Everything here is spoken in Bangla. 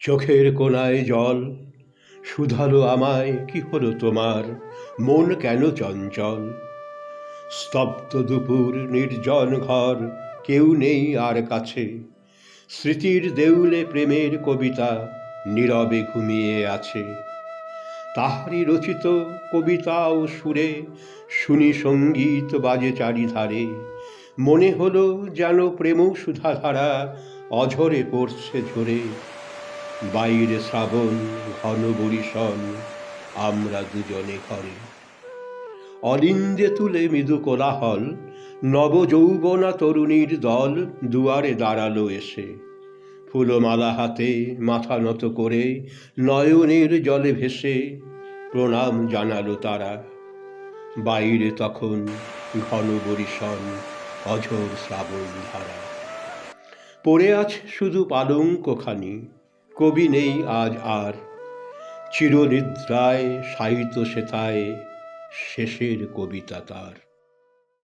চোখের কোনায় জল। শুধালো আমায়, কি হলো তোমার? মন কেন চঞ্চল? স্তব্ধ দুপুর, নির্জন ঘর, কেউ নেই আর কাছে। স্মৃতির দেউলে প্রেমের কবিতা নীরবে ঘুমিয়ে আছে। তাহারই রচিত কবিতা ও সুরে শুনি সংগীত বাজে চারিধারে। মনে হলো যেন প্রেম সুধাধারা অঝরে পড়ছে ঝরে। বাইরে শ্রাবণ, ঘন বরিশন আমরা দুজনে ঘরে। অলিন্দে তুলে মৃদু কোলাহল, নবযৌবনা তরুণীর দল দুয়ারে দাঁড়াল এসে। ফুলমালা হাতে মাথা নত করে নয়নের জলে ভেসে প্রণাম জানালো তারা। বাইরে তখন ঘন বরিশন অঝোর শ্রাবণ ধারা। পড়ে আছে শুধু পালঙ্কখানি। কবি নেই আজ আর। চিরনিদ্রায় সাহিত্য সেথায় শেষের কবিতা তার।